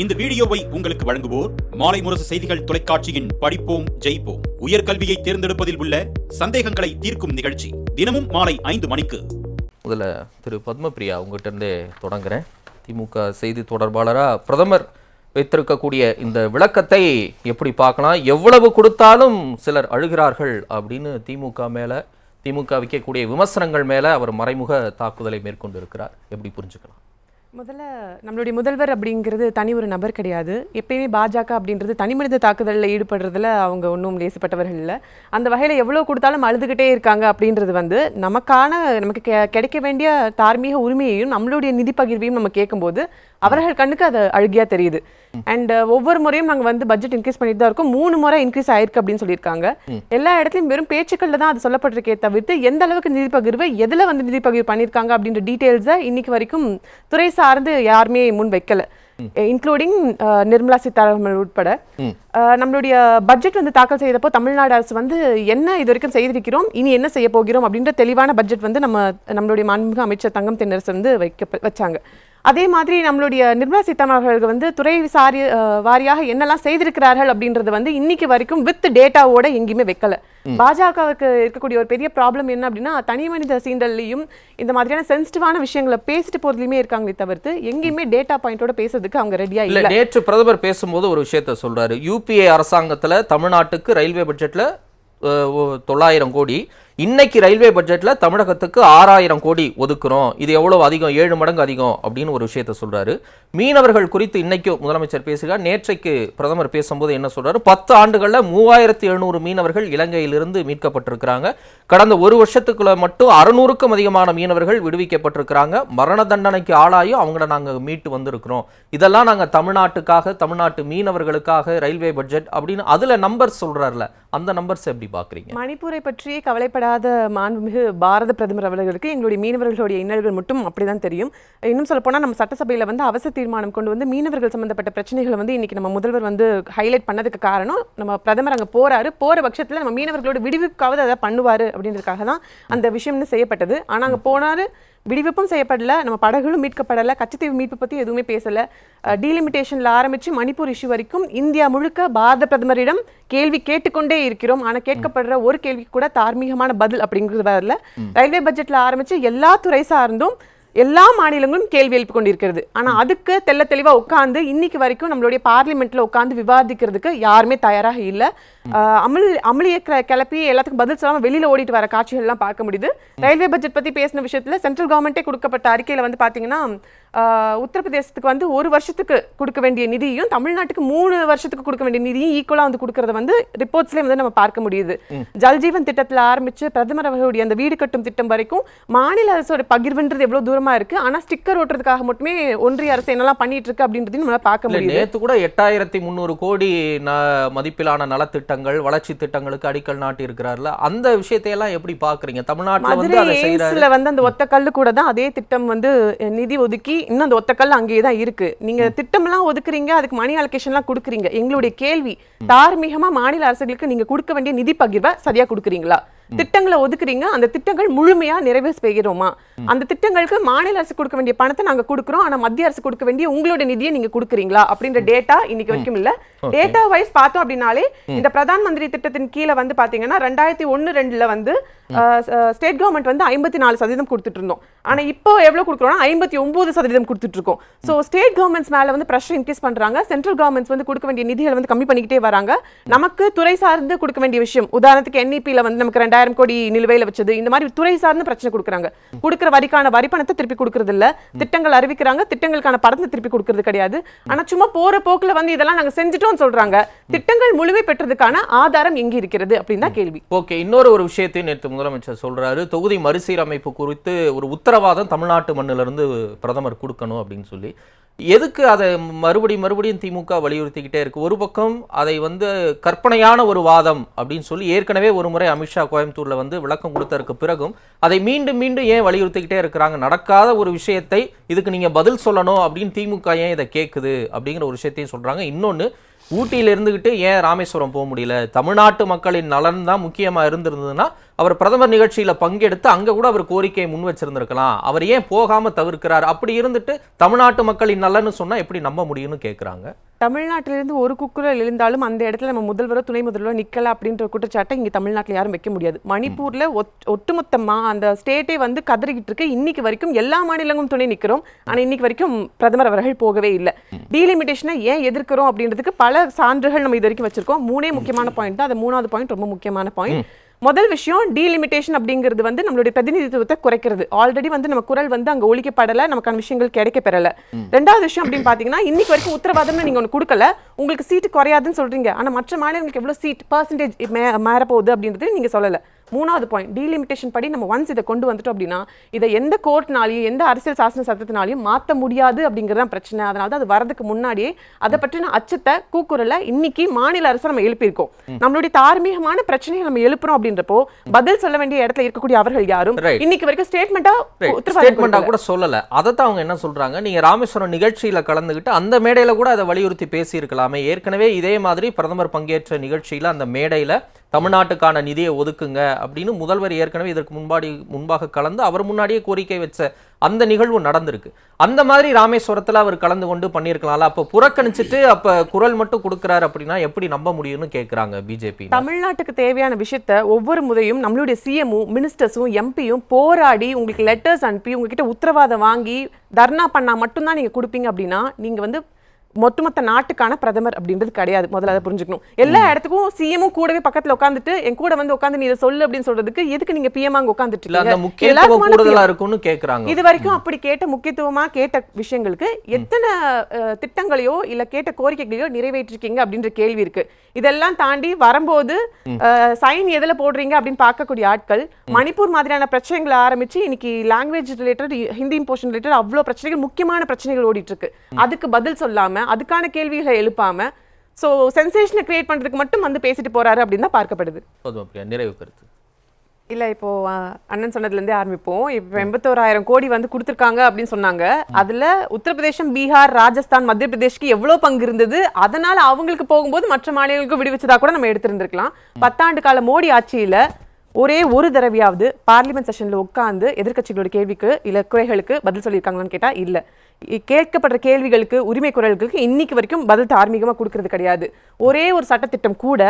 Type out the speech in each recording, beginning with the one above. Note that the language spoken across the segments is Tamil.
இந்த வீடியோவை உங்களுக்கு வழங்குவோர் மாலை முரசு செய்திகள் தொலைக்காட்சியின் படிப்போம் ஜெயிப்போம். உயர்கல்வியை தேர்ந்தெடுப்பதில் உள்ள சந்தேகங்களை தீர்க்கும் நிகழ்ச்சி தினமும் மாலை ஐந்து மணிக்கு. முதல்ல திரு பத்மபிரியா உங்ககிட்ட இருந்தே தொடங்குறேன். திமுக செய்தி தொடர்பாளராக பிரதமர் வைத்திருக்கக்கூடிய இந்த விளக்கத்தை எப்படி பார்க்கலாம்? எவ்வளவு கொடுத்தாலும் சிலர் அழுகிறார்கள் அப்படின்னு திமுக மேலே திமுக வைக்கக்கூடிய விமர்சனங்கள் மேலே அவர் மறைமுக தாக்குதலை மேற்கொண்டு இருக்கிறார் எப்படி புரிஞ்சுக்கலாம்? முதல்ல நம்மளுடைய முதல்வர் அப்படிங்கிறது தனி ஒரு நபர் கிடையாது. எப்பயுமே பாஜக அப்படின்றது தனி மனித தாக்குதலில் ஈடுபடுறதுல அவங்க ஒன்றும் லேசப்பட்டவர்கள் இல்லை. அந்த வகையில் எவ்வளோ கொடுத்தாலும் அழுதுகிட்டே இருக்காங்க அப்படின்றது வந்து நமக்கான நமக்கு கிடைக்க வேண்டிய தார்மீக உரிமையையும் நம்மளுடைய நிதி பகிர்வையும் நம்ம கேட்கும்போது அவர்கள் கண்ணுக்கு அது அழுகியா தெரியுது. அண்ட் ஒவ்வொரு முறையும் நாங்கள் வந்து பட்ஜெட் இன்க்ரீஸ் பண்ணிட்டு தான் இருக்கோம். மூணு முறை இன்க்ரீஸ் ஆயிருக்கு அப்படின்னு சொல்லியிருக்காங்க. எல்லா இடத்துலையும் வெறும் பேச்சுக்கள்ல தான் அது சொல்லப்பட்டிருக்கே தவிர்த்து எந்த அளவுக்கு நிதி பகிர்வு எதில் வந்து நிதி பகிர்வு பண்ணியிருக்காங்க அப்படின்ற டீட்டெயில்ஸை இன்னைக்கு வரைக்கும் துறை சார்ந்து யாருமே முன் வைக்கல. இன்க்ளூடிங் நிர்மலா சீதாராமன் உட்பட. நம்மளுடைய பட்ஜெட் வந்து தாக்கல் செய்தப்போ தமிழ்நாடு அரசு வந்து என்ன இது வரைக்கும் செய்திருக்கிறோம் இனி என்ன செய்ய போகிறோம் அப்படின்ற தெளிவான பட்ஜெட் வந்து நம்ம நம்மளுடைய மாண்புமிகு அமைச்சர் தங்கம் தென்னரசு வந்து வைக்க வச்சாங்க. அதே மாதிரி நம்மளுடைய நிர்மலா சீதாராமன் வந்து துறை சாரி வாரியாக என்னெல்லாம் செய்திருக்கிறார்கள் அப்படின்றது வந்து இன்னைக்கு வரைக்கும் வித் டேட்டாவோட எங்கேயுமே வைக்கல. பாஜகவுக்கு இருக்கக்கூடிய ஒரு பெரிய ப்ராப்ளம் என்ன அப்படின்னா தனி மனித சீண்டல்லையும் இந்த மாதிரியான சென்சிட்டிவான விஷயங்களை பேசிட்டு போறதுலயுமே இருக்காங்களே தவிர்த்து எங்கேயுமே டேட்டா பாயிண்டோட பேசுறதுக்கு அவங்க ரெடியா இல்ல நேற்று பிரதமர் பேசும்போது ஒரு விஷயத்த சொல்றாரு. யூபிஏ அரசாங்கத்துல தமிழ்நாட்டுக்கு ரயில்வே பட்ஜெட்ல தொள்ளாயிரம் கோடி. இன்னைக்கு ரயில்வே பட்ஜெட்டில் தமிழகத்துக்கு ஆறாயிரம் கோடி ஒதுக்குறோம். இது எவ்வளவு அதிகம்? ஏழு மடங்கு அதிகம் அப்படின்னு ஒரு விஷயத்த சொல்றாரு. மீனவர்கள் குறித்து இன்னைக்கு முதலமைச்சர் பேசுகிறார். நேற்றைக்கு பிரதமர் பேசும்போது என்ன சொல்றாரு? பத்து ஆண்டுகளில் மூவாயிரத்தி எழுநூறு மீனவர்கள் இலங்கையிலிருந்து மீட்கப்பட்டிருக்கிறாங்க. கடந்த ஒரு வருஷத்துக்குள்ள மட்டும் அறுநூறுக்கும் அதிகமான மீனவர்கள் விடுவிக்கப்பட்டிருக்கிறாங்க. மரண தண்டனைக்கு ஆளாயும் அவங்கள நாங்கள் மீட்டு வந்திருக்கிறோம். இதெல்லாம் நாங்கள் தமிழ்நாட்டுக்காக தமிழ்நாட்டு மீனவர்களுக்காக ரயில்வே பட்ஜெட் அப்படின்னு அதுல நம்பர் சொல்றாருல. அந்த நம்பர்ஸ் எப்படி பாக்குறீங்க? மணிப்பூரை பற்றியே கவலைப்படாத மாண்புமிகு பாரத பிரதமர் அவர்களுக்கு எங்களுடைய மீனவர்களுடைய இன்னல்கள் மட்டும் அப்படிதான் தெரியும். இன்னும் சொல்லப்போனால் நம்ம சட்டசபையில் வந்து அவசர தீர்மானம் கொண்டு வந்து மீனவர்கள் சம்மந்தப்பட்ட பிரச்சனைகளை வந்து இன்னைக்கு நம்ம முதல்வர் வந்து ஹைலைட் பண்ணதுக்கு காரணம் நம்ம பிரதமர் அங்கே போகிறாரு போகிற பட்சத்தில் நம்ம மீனவர்களோட விடுவிப்புக்காவது அதை பண்ணுவார் அப்படின்றதுக்காக தான் அந்த விஷயம்னு செய்யப்பட்டது. ஆனால் அங்கே போனாரு விடுவிப்பும் செய்யப்படல நம்ம படகுகளும் மீட்கப்படல கச்சத்தீவு மீட்பு பத்தி எதுவுமே பேசல. டீலிமிட்டேஷன்ல ஆரம்பிச்சு மணிப்பூர் இஷ்யூ வரைக்கும் இந்தியா முழுக்க பாரத பிரதமரிடம் கேள்வி கேட்டுக்கொண்டே இருக்கிறோம். ஆனா கேட்கப்படுற ஒரு கேள்விக்கு கூட தார்மீகமான பதில் அப்படிங்கிறது வரல. ரயில்வே பட்ஜெட்ல ஆரம்பிச்சு எல்லா துறை சார்ந்தும் எல்லா மாநிலங்களும் கேள்வி எழுப்பி கொண்டிருக்கிறது. ஆனால் அதுக்கு தெள்ள தெளிவாக உட்காந்து இன்னைக்கு வரைக்கும் நம்மளுடைய பார்லிமெண்ட்ல உட்காந்து விவாதிக்கிறதுக்கு யாருமே தயாராக இல்லை. ஆஹ் அமல் அமளியை கிளப்பி எல்லாத்துக்கும் பதில் சொல்லாம வெளியில ஓடிட்டு வர காட்சிகள் எல்லாம் பார்க்க முடியுது. ரயில்வே பட்ஜெட் பற்றி பேசின விஷயத்தில் சென்ட்ரல் கவர்மெண்ட்டே கொடுக்கப்பட்ட அறிக்கையில் வந்து பார்த்தீங்கன்னா உத்தரப்பிரதேசத்துக்கு வந்து ஒரு வருஷத்துக்கு கொடுக்க வேண்டிய நிதியும் தமிழ்நாட்டுக்கு மூணு வருஷத்துக்கு கொடுக்க வேண்டிய நிதியும் ஈக்குவலா வந்து கொடுக்கறத வந்து ரிப்போர்ட்ஸ்லயே வந்து நம்ம பார்க்க முடியுது. ஜல்ஜீவன் திட்டத்துல ஆரம்பிச்சு பிரதமர் அவர்களுடைய அந்த வீடு கட்டும் திட்டம் வரைக்கும் மாநில அரசோட பகிர்வுன்றது எவ்வளவு தூரமா இருக்கு? ஆனா ஸ்டிக்கர் ஓட்டுறதுக்காக மட்டுமே ஒன்றிய அரசு என்னெல்லாம் பண்ணிட்டு இருக்கு அப்படின்றதையும் நம்மளால பார்க்க முடியுது. நேத்து கூட எட்டாயிரத்தி முந்நூறு கோடி ந- மதிப்பிலான நலத்திட்டங்கள் வளர்ச்சி திட்டங்களுக்கு அடிக்கல் நாட்டி இருக்கிறார்ல. அந்த விஷயத்தையெல்லாம் எப்படி பாக்குறீங்க தமிழ்நாட்டுல வந்து அந்த ஒத்த கல்லு கூட தான் அதே திட்டம் வந்து நிதி ஒதுக்கி இன்னும் அந்த ஒத்த கல் அங்கேயே தான் இருக்கு. நீங்க திட்டம்லாம் ஒதுக்குறீங்க அதுக்கு மணி அலோகேஷன்லாம் கொடுக்குறீங்க. எங்களுடைய கேள்வி தார்மீகமா மாநில அரசுகளுக்கு நீங்க கொடுக்க வேண்டிய நிதி பகிர்வை சரியா கொடுக்குறீங்களா? திட்டங்களை ஒதுக்குறீங்க. அந்த திட்டங்கள் முழுமையா நிறைவு செய்கிறோமா? அந்த திட்டங்களுக்கு மாநில அரசு கொடுக்க வேண்டிய பணத்தை நாங்க கொடுக்குறோம். ஆனா மத்திய அரசு கொடுக்க வேண்டிய உங்களோட நிதியை நீங்க கொடுக்குறீங்களா? அப்படின்ற டேட்டா இன்னைக்கு வரைக்கும் இல்ல டேட்டா வைஸ் பார்த்தோம் அப்படின்னாலே இந்த பிரதான் மந்திரி திட்டத்தின் கீழே வந்து பாத்தீங்கன்னா ரெண்டாயிரத்தி ஒன்னு ரெண்டுல வந்து ஸ்டேட் கவர்மெண்ட் வந்து ஐம்பத்தி நாலு சதவீதம் கொடுத்துட்டு இருந்தோம். ஆனா இப்போ எவ்வளவு கொடுக்குறோம்னா ஐம்பத்தி ஒன்பது சதவீதம் கொடுத்துட்டு இருக்கோம். சோ ஸ்டேட் கவர்மெண்ட்ஸ் மேல வந்து ப்ரெஷர் இன்க்ரீஸ் பண்றாங்க. சென்ட்ரல் கவர்மெண்ட்ஸ் வந்து கொடுக்க வேண்டிய நிதிகளை வந்து கம்மி பண்ணிக்கிட்டே வராங்க. நமக்கு துறை சார்ந்து கொடுக்க வேண்டிய விஷயம். உதாரணத்துக்கு NEP ல வந்து நமக்கு ரெண்டாயிரம் கோடி நிலுவையில் வச்சது. இந்த மாதிரி துறை சார்ந்து பிரச்சனை கொடுக்குறாங்க. கொடுக்குற வரிக்கான வரி பணத்தை திருப்பி கொடுக்கறது இல்ல திட்டங்கள் அறிவிக்கிறாங்க. திட்டங்களுக்கான பணத்தை திருப்பி கொடுக்கறது கிடையாது. ஆனா சும்மா போற போக்குல வந்து இதெல்லாம் நாங்க செஞ்சுட்டோம்னு சொல்றாங்க. திட்டங்கள் முழுமை பெற்றதுக்கான ஆதாரம் எங்க இருக்கிறது அப்படின்னு தான் கேள்வி. ஓகே இன்னொரு ஒரு விஷயத்தையும் நேற்று முதலமைச்சர் சொல்றாரு. தொகுதி மறுசீரமைப்பு குறித்து ஒரு உத்தரவாதம் தமிழ்நாட்டு மண்ணிலிருந்து பிரதமர் கொடுக்கணும் அப்படின்னு சொல்லி. எதுக்கு அதை மறுபடியும் மறுபடியும் திமுக வலியுறுத்திக்கிட்டே இருக்கு? ஒரு பக்கம் அதை வந்து கற்பனையான ஒரு வாதம் அப்படின்னு சொல்லி ஏற்கனவே ஒரு முறை அமித்ஷா கோயம்புத்தூர்ல வந்து விளக்கம் கொடுத்ததற்கு பிறகும் அதை மீண்டும் மீண்டும் ஏன் வலியுறுத்திக்கிட்டே இருக்கிறாங்க? நடக்காத ஒரு விஷயத்தை இதுக்கு நீங்க பதில் சொல்லணும் அப்படின்னு திமுக ஏன் இதை கேட்குது அப்படிங்கிற ஒரு விஷயத்தையும் சொல்றாங்க. இன்னொன்று ஊட்டியில இருந்துகிட்டு ஏன் ராமேஸ்வரம் போக முடியல? தமிழ்நாட்டு மக்களின் நலன் தான் முக்கியமா இருந்திருந்ததுன்னா அவர் பிரதமர் நிகழ்ச்சியில பங்கெடுத்து அங்க கூட அவர் கோரிக்கையை முன் வச்சிருந்திருக்கலாம். அவர் ஏன் போகாம தவிர்க்கிறார்? அப்படி இருந்துட்டு தமிழ்நாட்டு மக்களின் நலன்னு சொன்னா எப்படி நம்ப முடியும்னு கேக்குறாங்க? தமிழ்நாட்டிலிருந்து ஒரு குக்குரல் எழுந்தாலும் அந்த இடத்துல நம்ம முதல்வரோ துணை முதல்வரோ நிக்கல அப்படின்ற குற்றச்சாட்டை இங்க தமிழ்நாட்டுல யாரும் வைக்க முடியாது. மணிப்பூர்ல ஒட்- ஒட்டுமொத்தமா அந்த ஸ்டேட்டே வந்து கதறிக்கிட்டு இருக்கு. இன்னைக்கு வரைக்கும் எல்லா மாநிலங்களும் துணை நிக்கிறோம். ஆனா இன்னைக்கு வரைக்கும் பிரதமர் அவர்கள் போகவே இல்லை. டீலிமிட்டேஷனை ஏன் எதிர்க்கிறோம் அப்படின்றதுக்கு பல சான்றுகள் நம்ம இது வரைக்கும் வச்சிருக்கோம். மூணே முக்கியமான பாயிண்ட் தான். அது மூணாவது பாயிண்ட் ரொம்ப முக்கியமான பாயிண்ட் முதல் விஷயம் டீலிமிட்டேஷன் அப்படிங்கிறது வந்து நம்மளுடைய பிரதிநிதித்துவத்தை குறைக்கிறது. ஆல்ரெடி வந்து நம்ம குரல் வந்து அங்க ஒழிக்கப்படல நமக்கான விஷயங்கள் கிடைக்க பெறல. ரெண்டாவது விஷயம் அப்படின்னு பாத்தீங்கன்னா இன்னைக்கு வரைக்கும் உத்தரவாதம்னு நீங்க ஒன்று கொடுக்கல. உங்களுக்கு சீட்டு குறையாதுன்னு சொல்றீங்க. ஆனா மற்ற மாநிலங்களுக்கு எவ்வளவு சீட் பர்சன்டேஜ் மாறப்போகுது அப்படின்றது நீங்க சொல்லல. மூணாவது பாயிண்ட் டீலிமிட்டேஷன் படி நம்ம ஒன்ஸ் இதை கொண்டு வந்துட்டோம் அப்படின்னா இதை எந்த கோர்ட்னாலையும் எந்த அரசியல் சாசன சட்டத்தினாலையும் மாற்ற முடியாது அப்படிங்கிறது தான் பிரச்சனை. அதனால தான் அது வரதுக்கு முன்னாடியே அதை பற்றின அச்சத்தை கூக்குரல இன்னைக்கு மாநில அரசு நம்ம எழுப்பியிருக்கோம். நம்மளுடைய தார்மீகமான பிரச்சனையை நம்ம எழுப்புறோம் அப்படின்றப்போ பதில் சொல்ல வேண்டிய இடத்துல இருக்கக்கூடிய அவர்கள் யாரும். இன்னைக்கு வரைக்கும் ஸ்டேட்மெண்டா ஸ்டேட்மெண்டா கூட சொல்லல. அதைத்தான் அவங்க என்ன சொல்றாங்க? நீங்க ராமேஸ்வரம் நிகழ்ச்சியில கலந்துகிட்டு அந்த மேடையில கூட அதை வலியுறுத்தி பேசி இருக்கலாமே ஏற்கனவே இதே மாதிரி பிரதமர் பங்கேற்ற நிகழ்ச்சியில அந்த மேடையில தமிழ்நாட்டுக்கான நிதியை ஒதுக்குங்க அப்படின்னு முதல்வர் ஏற்கனவே இதற்கு முன்பாடி முன்பாக கலந்து அவர் முன்னாடியே கோரிக்கை வச்ச அந்த நிகழ்வு நடந்திருக்கு. அந்த மாதிரி ராமேஸ்வரத்துல அவர் கலந்து கொண்டு பண்ணியிருக்கலாம்ல. அப்போ புறக்கணிச்சிட்டு அப்போ குரல் மட்டும் கொடுக்குறாரு அப்படின்னா எப்படி நம்ப முடியும்னு கேட்குறாங்க பிஜேபி தமிழ்நாட்டுக்கு தேவையான விஷயத்த ஒவ்வொரு முறையும் நம்மளுடைய சிஎம்மும் மினிஸ்டர்ஸும் எம்பியும் போராடி உங்களுக்கு லெட்டர்ஸ் அனுப்பி உங்ககிட்ட உத்தரவாதம் வாங்கி தர்ணா பண்ணால் மட்டும்தான் நீங்க கொடுப்பீங்க அப்படின்னா நீங்கள் வந்து ஒட்டுமொத்த நாட்டுக்கான பிரதமர் அப்படின்றது கிடையாது. முதல்ல அதை புரிஞ்சுக்கணும். எல்லா இடத்துக்கும் சிஎம்மும் கூடவே பக்கத்துல உட்காந்துட்டு என் கூட வந்து உட்காந்து நீ இதை சொல்லு அப்படின்னு சொல்றதுக்கு எதுக்கு நீங்க பிஎம் அங்க உட்காந்துட்டு. இருக்கும்னு கேக்குறாங்க. இது வரைக்கும் அப்படி கேட்ட முக்கியத்துவமா கேட்ட விஷயங்களுக்கு எத்தனை திட்டங்களையோ இல்ல கேட்ட கோரிக்கைகளையோ நிறைவேற்றிருக்கீங்க அப்படின்ற கேள்வி இருக்கு. இதெல்லாம் தாண்டி வரும்போது சைன் எதுல போடுறீங்க அப்படின்னு பார்க்கக்கூடிய ஆட்கள் மணிப்பூர் மாதிரியான பிரச்சனைகளை ஆரம்பிச்சு இன்னைக்கு language related Hindi imposition related அவ்வளோ பிரச்சனைகள் முக்கியமான பிரச்சனைகள் ஓடிட்டு இருக்கு. அதுக்கு பதில் சொல்லாம அதுக்கான கேள்விகளை எழுப்பாம ஸோ சென்சேஷனை கிரியேட் பண்றதுக்கு மட்டும் வந்து பேசிட்டு போறாரு அப்படின்னு தான் பார்க்கப்படுது. நிறைவு கருத்து. இல்ல இப்போ அஹ், அண்ணன் சொன்னதுல இருந்தே ஆரம்பிப்போம். இப்போ எண்பத்தோராயிரம் கோடி வந்து கொடுத்துருக்காங்க அப்படின்னு சொன்னாங்க. அதுல உத்தரப்பிரதேசம் பீகார் ராஜஸ்தான் மத்திய பிரதேஷ்க்கு எவ்வளவு பங்கு இருந்தது? அதனால அவங்களுக்கு போகும்போது மற்ற மாநிலங்களுக்கு விடுவிச்சதா கூட நம்ம எடுத்திருந்திருக்கலாம். பத்தாண்டு கால மோடி ஆட்சியில ஒரே ஒரு தடவையாவது பார்லிமெண்ட் செஷன்ல உட்கார்ந்து எதிர்க்கட்சிகளோட கேள்விக்கு இல்ல குறைகளுக்கு பதில் சொல்லியிருக்காங்களான்னு கேட்டா இல்ல. கேட்கப்படுற கேள்விகளுக்கு உரிமை குரல்களுக்கு இன்னைக்கு வரைக்கும் பதில் தார்மீகமாக கொடுக்கறது கிடையாது. ஒரே ஒரு சட்டத்திட்டம் கூட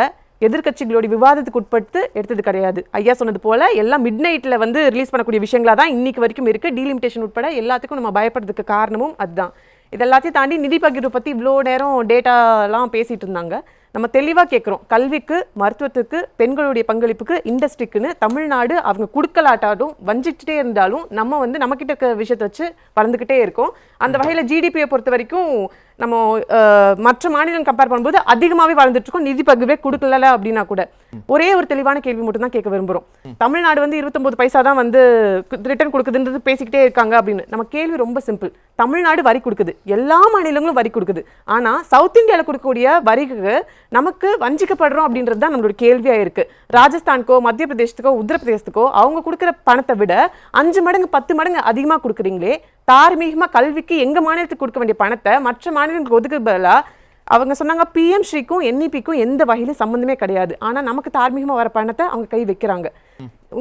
எதிர்க்கட்சிகளோட விவாதத்துக்கு உட்பட்டு எடுத்தது கிடையாது. ஐயா சொன்னது போல எல்லாம் மிட் நைட்டில் வந்து ரிலீஸ் பண்ணக்கூடிய விஷயங்களா தான் இன்னைக்கு வரைக்கும் இருக்குது டீலிமிட்டேஷன் உட்பட எல்லாத்துக்கும் நம்ம பயப்படுறதுக்கு காரணமும் அதுதான். இது எல்லாத்தையும் தாண்டி நிதி பகிர்வு பற்றி இவ்வளோ நேரம் டேட்டாலாம் பேசிகிட்டு இருந்தாங்க. நம்ம தெளிவாக கேட்குறோம் கல்விக்கு மருத்துவத்துக்கு பெண்களுடைய பங்களிப்புக்கு இண்டஸ்ட்ரிக்குன்னு தமிழ்நாடு அவங்க கொடுக்கலாட்டாலும் வஞ்சிச்சுட்டே இருந்தாலும் நம்ம வந்து நம்மக்கிட்ட இருக்க விஷயத்தை வச்சு வளர்ந்துக்கிட்டே இருக்கோம். அந்த வகையில் ஜிடிபியை பொறுத்த வரைக்கும் நம்ம மற்ற மாநிலம் கம்பேர் பண்ணும்போது அதிகமாகவே வளர்ந்துட்டுருக்கோம் நிதி பகிர்வே கொடுக்கல அப்படின்னா கூட. ஒரே ஒரு தெளிவான கேள்வி மட்டும் தான் கேட்க விரும்புகிறோம் தமிழ்நாடு வந்து இருபத்தொம்பது பைசா தான் வந்து ரிட்டர்ன் கொடுக்குதுன்றது பேசிக்கிட்டே இருக்காங்க அப்படின்னு. நம்ம கேள்வி ரொம்ப சிம்பிள் தமிழ்நாடு வரி கொடுக்குது. எல்லா மாநிலங்களும் வரி கொடுக்குது. ஆனால் சவுத் இந்தியாவில் கொடுக்கக்கூடிய வரிக்கு நமக்கு வஞ்சிக்கப்படுறோம் அப்படின்றது தான் நம்மளோட கேள்வியாக இருக்குது ராஜஸ்தானுக்கோ மத்திய பிரதேசத்துக்கோ உத்தரப்பிரதேசத்துக்கோ அவங்க கொடுக்குற பணத்தை விட அஞ்சு மடங்கு பத்து மடங்கு அதிகமாக கொடுக்குறீங்களே தார்மீகமா கல்விக்கு எங்க மாநிலத்துக்கு கொடுக்க வேண்டிய பணத்தை மற்ற மாநிலங்களுக்கு ஒதுக்கு பதிலா அவங்க சொன்னாங்க பிஎம் ஸ்ரீக்கும் என்இபிக்கும் எந்த வகையிலும் சம்மந்தமே கிடையாது. ஆனா நமக்கு தார்மீகமா வர பணத்தை அவங்க கை வைக்கிறாங்க.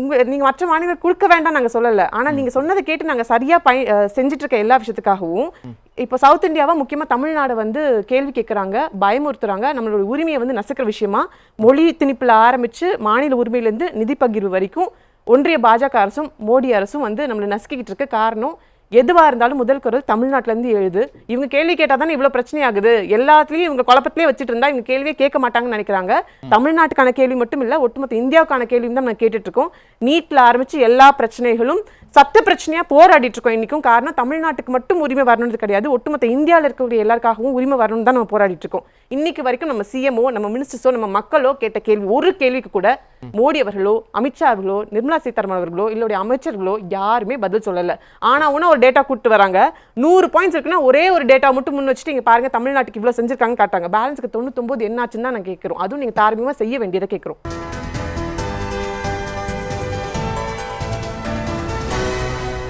உங்கள் நீங்க மற்ற மாநிலங்கள் கொடுக்க வேண்டாம் நாங்க சொல்லலை. ஆனா நீங்க சொன்னதை கேட்டு நாங்க சரியா பய செஞ்சுட்டு இருக்க எல்லா விஷயத்துக்காகவும் இப்போ சவுத் இந்தியாவை முக்கியமா தமிழ்நாடு வந்து கேள்வி கேட்கறாங்க பயமுறுத்துறாங்க. நம்மளோட உரிமையை வந்து நசுக்கிற விஷயமா மொழி திணிப்புல ஆரம்பிச்சு மாநில உரிமையிலேருந்து நிதி பகிர்வு வரைக்கும் ஒன்றிய பாஜக அரசும் மோடி அரசும் வந்து நம்மளை நசுக்கிக்கிட்டு இருக்க காரணம் எதுவாக இருந்தாலும் முதல் குரல் தமிழ்நாட்டிலேருந்து எழுது. இவங்க கேள்வி கேட்டால் தானே இவ்வளவு பிரச்சனை ஆகுது இவங்க குழப்பத்திலே வச்சுட்டு இருந்தால் இவங்க கேள்வியே கேட்க மாட்டாங்கன்னு நினைக்கிறாங்க. தமிழ்நாட்டுக்கான கேள்வி மட்டும் இல்ல ஒட்டுமொத்த இந்தியாவுக்கான கேள்வியும் தான் நம்ம கேட்டுட்டு இருக்கோம் நீட்ல ஆரம்பிச்சு எல்லா பிரச்சனைகளும் சத்த பிரச்சனையா போராடிட்டு இருக்கோம் இன்னைக்கும். காரணம் தமிழ்நாட்டுக்கு மட்டும் உரிமை வரணுன்றது கிடையாது. ஒட்டுமொத்த இந்தியாவில் இருக்கக்கூடிய எல்லாருக்காகவும் உரிமை வரணும் தான் நம்ம போராடிட்டு இருக்கோம். இன்னைக்கு வரைக்கும் நம்ம சிஎம்ஓ நம்ம மினிஸ்டர்ஸோ நம்ம மக்களோ கேட்ட கேள்வி ஒரு கேள்விக்கு கூட மோடி அவர்களோ அமித்ஷா அவர்களோ நிர்மலா சீதாராமன் அவர்களோ இல்லோடைய அமைச்சர்களோ யாருமே பதில் சொல்லல. ஆனா உணவு ஒரு டேட்டா கூட்டு வராங்க. நூறு பாயிண்ட்ஸ் இருக்குன்னா ஒரே ஒரு டேட்டா மட்டும் முன் வச்சுட்டு இங்க பாருங்க தமிழ்நாட்டுக்கு இவ்வளோ செஞ்சிருக்காங்க காட்டாங்க பேலன்ஸுக்கு தொண்ணூத்தொன்பது என்னாச்சுன்னு தான் நான் கேட்குறோம். அதுவும் நீங்க தார்மீகமா செய்ய வேண்டியதை கேட்குறோம்.